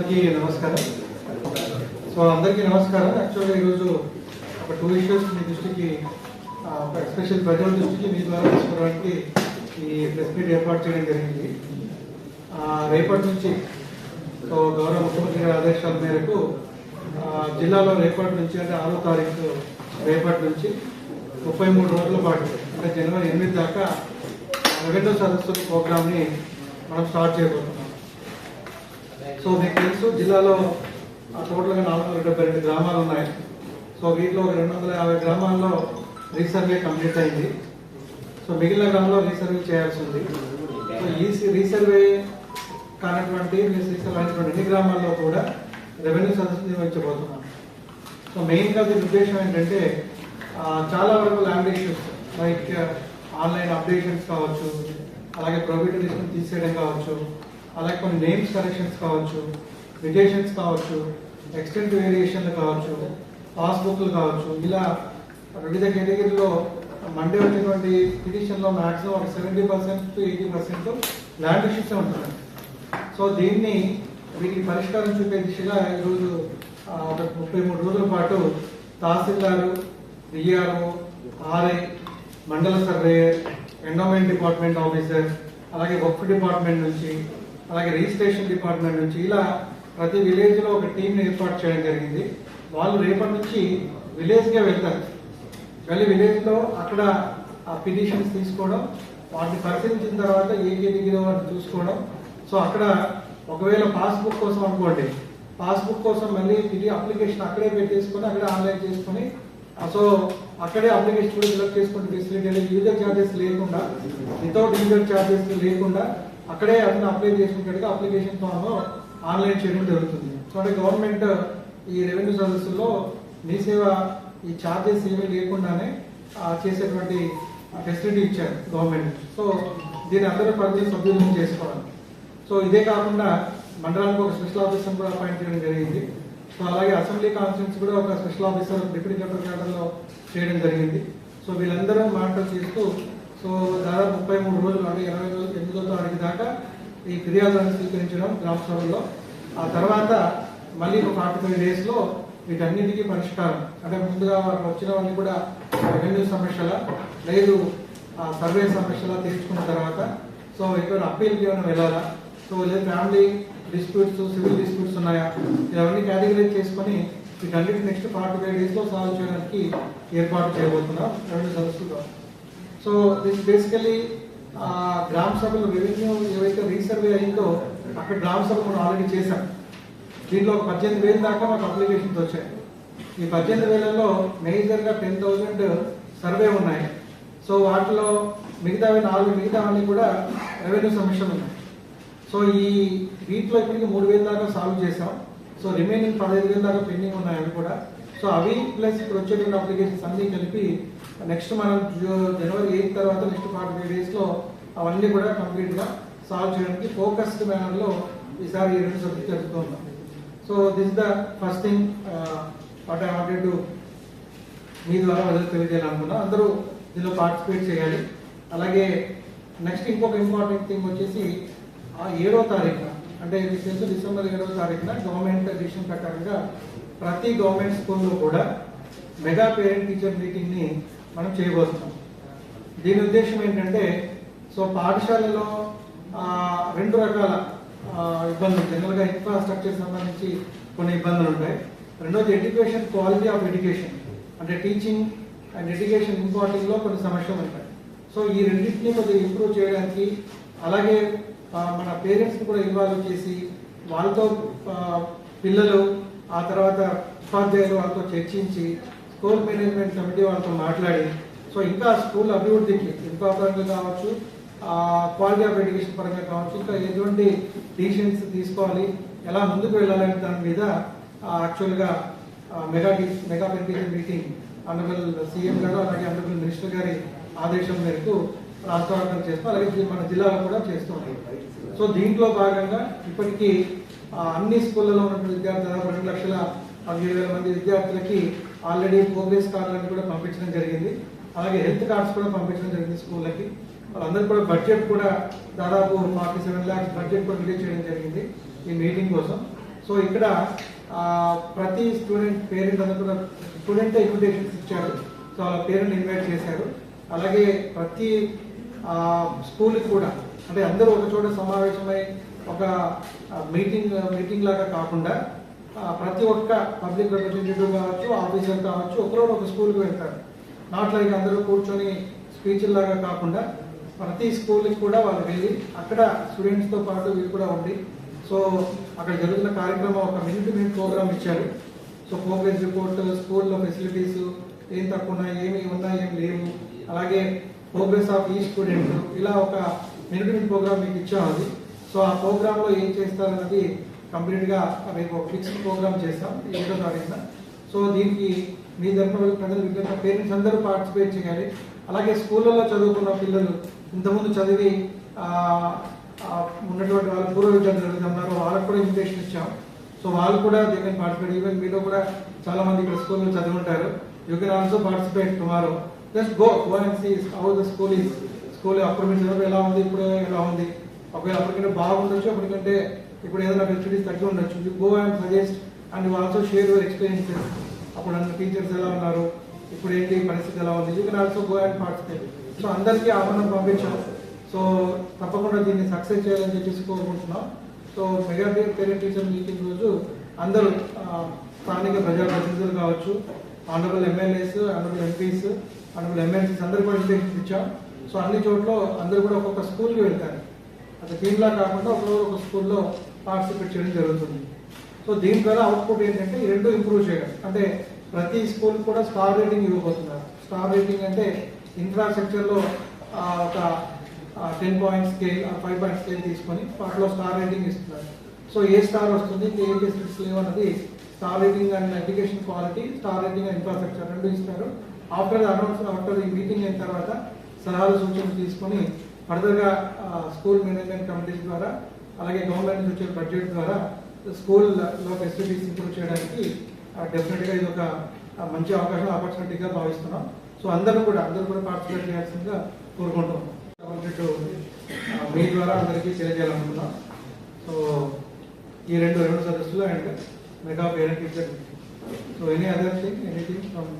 అందరికీ నమస్కారం. సో అందరికీ నమస్కారం. యాక్చువల్గా ఈరోజు ఒక టూ ఇష్యూస్ మీ దృష్టికి ఒక ఎస్పెషల్ ప్రజల దృష్టికి మీ ద్వారా తీసుకోవడానికి ఈ ప్రెస్ మీట్ ఏర్పాటు చేయడం జరిగింది. రేపటి నుంచి సో గౌరవ ముఖ్యమంత్రి గారి ఆదేశాల మేరకు జిల్లాలో రేపటి నుంచి అంటే ఆరో తారీఖు రేపటి నుంచి ముప్పై మూడు రోజుల పాటు అంటే జనవరి ఎనిమిది దాకా రెవెన్యూ సదస్సుల ప్రోగ్రామ్ని మనం స్టార్ట్ చేయబోతున్నాం. సో మీకు తెలుసు జిల్లాలో ఆ, టోటల్గా నాలుగు వందల డెబ్బై రెండు గ్రామాలు ఉన్నాయి. సో వీటిలో ఒక రెండు వందల యాభై గ్రామాల్లో రీసర్వే కంప్లీట్ అయింది. సో మిగిలిన గ్రామంలో రీసర్వే చేయాల్సి ఉంది. సో ఈ రీసర్వే కానటువంటి రీసర్వే అయినటువంటి అన్ని గ్రామాల్లో కూడా రెవెన్యూ సదస్సు నిర్వహించబోతున్నాం. సో మెయిన్గా దీని ఉద్దేశం ఏంటంటే చాలా వరకు land issues like online updations కావచ్చు అలాగే ప్రొబిటరీస్ని తీసేయడం కావచ్చు అలాగే కొన్ని నేమ్స్ కరెక్షన్స్ కావచ్చు రిజేషన్స్ కావచ్చు ఎక్స్టెంట్ వేరియేషన్లు కావచ్చు పాస్బుక్లు కావచ్చు. ఇలా వివిధ కేటగిరీలో మండే వచ్చినటువంటి పిటిషన్లో మ్యాక్సిమం ఒక seventy percent to eighty percent land issues ఉంటుంది సో దీన్ని వీటికి పరిష్కారం చూపే దిశగా ఈరోజు ఒక ముప్పై మూడు రోజుల పాటు తహసీల్దారు డిఆర్ఓ ఆర్ఐ మండల సర్వేయర్ ఎండోమెంట్ డిపార్ట్మెంట్ ఆఫీసర్ అలాగే వక్ఫ్ డిపార్ట్మెంట్ నుంచి అలాగే రిజిస్ట్రేషన్ డిపార్ట్మెంట్ నుంచి ఇలా ప్రతి విలేజ్లో ఒక టీంని ఏర్పాటు చేయడం జరిగింది. వాళ్ళు రేపటి నుంచి విలేజ్గా వెళ్తారు. వెళ్ళి విలేజ్లో అక్కడ ఆ పిటిషన్స్ తీసుకోవడం వాటిని పరిశీలించిన తర్వాత ఏ కేటగిరీ వాటిని చూసుకోవడం. సో అక్కడ ఒకవేళ పాస్బుక్ కోసం అనుకోండి. పాస్బుక్ కోసం మళ్ళీ ఇది అప్లికేషన్ అక్కడే పెట్టేసుకొని అక్కడే ఆన్లైన్ చేసుకొని సో అక్కడే అప్లికేషన్ కూడా సెలెక్ట్ చేసుకుంటే ఫెసిలిటీ యూజర్ ఛార్జెస్ లేకుండా వితౌట్ యూజర్ ఛార్జెస్ లేకుండా అక్కడే అతను అప్లై చేసుకున్నట్టుగా అప్లికేషన్ ఫామ్ ఆన్లైన్ చేయడం జరుగుతుంది. సో అంటే గవర్నమెంట్ ఈ రెవెన్యూ సర్వీసుల్లో మీ సేవ ఈ ఛార్జెస్ ఏమీ లేకుండానే చేసేటువంటి ఫెసిలిటీ ఇచ్చారు గవర్నమెంట్ సో దీని అందరూ పరిధి సద్వినియోగం చేసుకోవడం. సో ఇదే కాకుండా మండలానికి ఒక స్పెషల్ ఆఫీసర్ కూడా అపాయింట్ చేయడం జరిగింది. సో అలాగే అసెంబ్లీ కాన్ఫరెన్స్ కూడా ఒక స్పెషల్ ఆఫీసర్ డిప్యూటీ కలెక్టర్ కేడర్లో చేయడం జరిగింది. సో వీళ్ళందరూ మానిటర్ చేస్తూ సో దాదాపు ముప్పై మూడు రోజులు అంటే ఇరవై రోజులు ఎనిమిదో తారీఖు దాకా ఈ ఫిర్యాదులను స్వీకరించడం గ్రామ సభల్లో. ఆ తర్వాత మళ్ళీ ఒక ఫార్టీ ఫైవ్ డేస్లో వీటన్నిటికీ పరిష్కారం. అంటే ముందుగా వారికి వచ్చిన వాళ్ళని కూడా రెవెన్యూ సమస్యల లేదు ఆ సర్వే సమస్యల తీర్చుకున్న తర్వాత సో ఇక్కడ అప్పీల్కి ఏమైనా వెళ్ళాలా? సో లేదు ఫ్యామిలీ డిస్ప్యూట్స్ సివిల్ డిస్ప్యూట్స్ ఉన్నాయా? ఇవన్నీ కేటగిరైజ్ చేసుకొని వీటన్నిటి నెక్స్ట్ ఫార్టీ ఫైవ్ డేస్లో సాల్వ్ చేయడానికి ఏర్పాటు చేయబోతున్నాం రెండు సదస్సులు. సో దిస్ బేసికలీ గ్రామ సభలు రెవెన్యూ ఏవైతే రీసర్వే అయిందో అక్కడ గ్రామ సభ మనం ఆల్రెడీ చేశాం. దీంట్లో ఒక పద్దెనిమిది వేలు దాకా మాకు అప్లికేషన్స్ వచ్చాయి. ఈ పద్దెనిమిది వేలలో మేజర్గా టెన్ థౌజండ్ సర్వే ఉన్నాయి. సో వాటిలో మిగతావి నాలుగు మిగతావన్నీ కూడా రెవెన్యూ సమస్యలు ఉన్నాయి. సో ఈ వీటిలో ఇప్పటికి మూడు వేల దాకా సాల్వ్ చేసాం సో రిమైనింగ్ పదహైదు వేల దాకా పెండింగ్ ఉన్నాయి అవి కూడా. సో అవి ప్లస్ ఇప్పుడు వచ్చేటువంటి అప్లికేషన్స్ అన్ని కలిపి నెక్స్ట్ మనం జనవరి ఎయిత్ తర్వాత నెక్స్ట్ ఫార్టీ ఫైవ్ డేస్లో అవన్నీ కూడా కంప్లీట్గా సాల్వ్ చేయడానికి ఫోకస్డ్ మేనర్లో ఈసారి ఈ రెండు subject జరుగుతున్నాం so this the first thing what I wanted to మీ ద్వారా ప్రజలకు తెలియజేయాలనుకున్నా. అందరూ దీనిలో పార్టిసిపేట్ చేయాలి. అలాగే నెక్స్ట్ ఇంకొక ఇంపార్టెంట్ థింగ్ వచ్చేసి ఆ ఏడో తారీఖున అంటే మీకు తెలుసు డిసెంబర్ ఏడో తారీఖున గవర్నమెంట్ డిసిషన్ ప్రకారంగా ప్రతి గవర్నమెంట్ స్కూల్లో కూడా మెగా పేరెంట్ టీచర్ మీటింగ్ని మనం చేయబోతున్నాం. దీని ఉద్దేశం ఏంటంటే సో పాఠశాలలో రెండు రకాల ఇబ్బందులు. జనరల్గా ఇన్ఫ్రాస్ట్రక్చర్ సంబంధించి కొన్ని ఇబ్బందులు ఉంటాయి. రెండోది ఎడ్యుకేషన్ క్వాలిటీ ఆఫ్ ఎడ్యుకేషన్. అంటే టీచింగ్ అండ్ ఎడ్యుకేషన్ ఇంపార్టింగ్లో కొన్ని సమస్యలు ఉంటాయి. సో ఈ రెండింటిని కొద్దిగా ఇంప్రూవ్ చేయడానికి అలాగే మన పేరెంట్స్ కూడా ఇన్వాల్వ్ చేసి వాళ్ళతో పిల్లలు ఆ తర్వాత ఉపాధ్యాయులు వాళ్ళతో చర్చించి స్కూల్ మేనేజ్మెంట్ కమిటీ వాళ్ళతో మాట్లాడి సో ఇంకా స్కూల్ అభివృద్ధికి ఇంకా పరంగా కావచ్చు క్వాలిటీ ఆఫ్ ఎడ్యుకేషన్ పరంగా కావచ్చు ఇంకా ఎటువంటి డిసిషన్స్ తీసుకోవాలి ఎలా ముందుకు వెళ్ళాలనే దాని మీద యాక్చువల్గా మెగా మెగా పెన్పిషన్ మీటింగ్ ఆనరబుల్ సీఎం గారు అలాగే ఆనరబుల్ మినిస్టర్ గారి ఆదేశం మేరకు రాష్ట్ర వ్యాప్తంగా చేస్తాం అలాగే మన జిల్లాలో కూడా చేస్తూ ఉన్నాయి సో దీంట్లో భాగంగా ఇప్పటికీ అన్ని స్కూళ్ళలో ఉన్నటువంటి విద్యార్థులు దాదాపు రెండు లక్షల పదిహేడు వేల మంది విద్యార్థులకి ఆల్రెడీ ప్రోగ్రెస్ కార్డులను కూడా పంపించడం జరిగింది. అలాగే హెల్త్ కార్డ్స్ కూడా పంపించడం జరిగింది స్కూళ్ళకి. వాళ్ళందరూ కూడా బడ్జెట్ కూడా దాదాపు ఫార్టీ సెవెన్ ల్యాక్స్ బడ్జెట్ కూడా రిలీజ్ చేయడం జరిగింది ఈ మీటింగ్ కోసం. సో ఇక్కడ ప్రతి స్టూడెంట్ పేరెంట్ అందరూ కూడా స్టూడెంట్ ఇన్విటేషన్స్ ఇచ్చారు. సో వాళ్ళ పేరెంట్ ఇన్వైట్ చేశారు. అలాగే ప్రతి స్కూల్కి కూడా అంటే అందరూ ఒక చోట సమావేశమై ఒక మీటింగ్ మీటింగ్ లాగా కాకుండా ప్రతి ఒక్క పబ్లిక్ రిప్రజెంటేటివ్ కావచ్చు ఆఫీసర్ కావచ్చు ఒకరు ఒక స్కూల్కి వెళ్తారు. నాట్ లైక్ అందరూ కూర్చొని స్పీచ్ లాగా కాకుండా ప్రతి స్కూల్కి కూడా వాళ్ళు వెళ్ళి అక్కడ స్టూడెంట్స్తో పాటు వీళ్ళు కూడా ఉండి సో అక్కడ జరుగుతున్న కార్యక్రమం ఒక మినిట్ మినిట్ ప్రోగ్రామ్ ఇచ్చారు. సో ప్రోగ్రెస్ రిపోర్ట్ స్కూల్లో ఫెసిలిటీస్ ఏం తక్కువ ఉన్నాయి ఏమి ఉన్నాయి ఏం లేవు. అలాగే ప్రోగ్రెస్ ఆఫ్ ఈ స్టూడెంట్ ఇలా ఒక మినిట్ మినిట్ ప్రోగ్రామ్ మీకు ఇచ్చాం అది. సో ఆ ప్రోగ్రామ్లో ఏం చేస్తారన్నది కంప్లీట్గా రేపు ఫిక్స్డ్ ప్రోగ్రామ్ చేస్తాం ఈ ఏడో తారీఖున. సో దీనికి మీ తరఫున ప్రజలు విద్యార్థి పేరెంట్స్ అందరూ పార్టిసిపేట్ చేయాలి. అలాగే స్కూళ్ళలో చదువుకున్న పిల్లలు ఇంతకుముందు చదివి ఉన్నటువంటి వాళ్ళ పూర్వ విద్యార్థులు ఎవరైతే ఉన్నారో వాళ్ళకు కూడా ఇన్విటేషన్ ఇచ్చాం. సో వాళ్ళు కూడా దే కెన్ పార్టిసిపేట్ ఈవెన్ మీలో కూడా చాలా మంది ఇక్కడ స్కూల్లో చదివి ఉంటారు. You can also participate tomorrow just go go and see how the school is school అప్పుడు మీరు చదువు ఎలా ఉంది ఇప్పుడు ఎలా ఉంది? ఒకవేళ అప్పటికంటే బాగుండొచ్చు అప్పటికంటే ఇప్పుడు ఏదైనా ఫెసిలిటీస్ తగ్గి ఉండొచ్చు. You go and suggest and you also share your experiences అప్పుడు అన్న టీచర్స్ ఎలా ఉన్నారు? ఇప్పుడు ఏంటి పరిస్థితి ఎలా ఉంది? You can also go and participate so అందరికీ ఆహ్వానం పంపించాం. సో తప్పకుండా దీన్ని సక్సెస్ చేయాలని చెప్పేసి కోరుకుంటున్నాం. So mega parent teacher meeting రోజు అందరూ స్థానిక స్థానిక ప్రజాప్రతినిధులు కావచ్చు honourable MLAs honourable MPs honourable MLCs అందరూ కూడా ఇచ్చాం. సో అన్ని చోట్ల అందరూ కూడా ఒక్కొక్క స్కూల్కి వెళ్తారు. అది టీంలా కాకుండా ఒకరోజు ఒక స్కూల్లో పార్టిసిపేట్ చేయడం జరుగుతుంది. సో దీని ద్వారా అవుట్పుట్ ఏంటంటే ఈ రెండు ఇంప్రూవ్ చేయడం అంటే ప్రతి స్కూల్ కూడా స్టార్ రేటింగ్ ఇవ్వబోతున్నారు. స్టార్ రేటింగ్ అంటే ఇన్ఫ్రాస్ట్రక్చర్లో ఒక ten points scale five point scale తీసుకొని వాటిలో స్టార్ రేటింగ్ ఇస్తున్నారు. సో ఏ స్టార్ వస్తుంది ఇంకా ఏ ఫెసిలిటీస్ లేవు అన్నది star rating and education quality star rating and infrastructure రెండు ఇస్తారు. ఆఫ్టర్ అనౌన్స్ ఆఫ్టర్ ఈ మీటింగ్ అయిన తర్వాత సలహాలు సూచనలు తీసుకొని ఫర్దర్గా స్కూల్ మేనేజ్మెంట్ కమిటీస్ ద్వారా అలాగే గవర్నమెంట్ నుంచి వచ్చే బడ్జెట్ ద్వారా స్కూల్లో ఫెసిలిటీస్ ఇంప్రూవ్ చేయడానికి డెఫినెట్గా ఇది ఒక మంచి అవకాశం ఆపర్చునిటీగా భావిస్తున్నాం. సో అందరూ కూడా అందరూ కూడా పార్టిసిపేట్ చేయాల్సిందిగా కోరుకుంటున్నాం. మీ ద్వారా అందరికీ తెలియజేయాలనుకున్నాం సో ఈ రెండు రెండు సదస్సులు and mega parent teacher. So any other thing anything from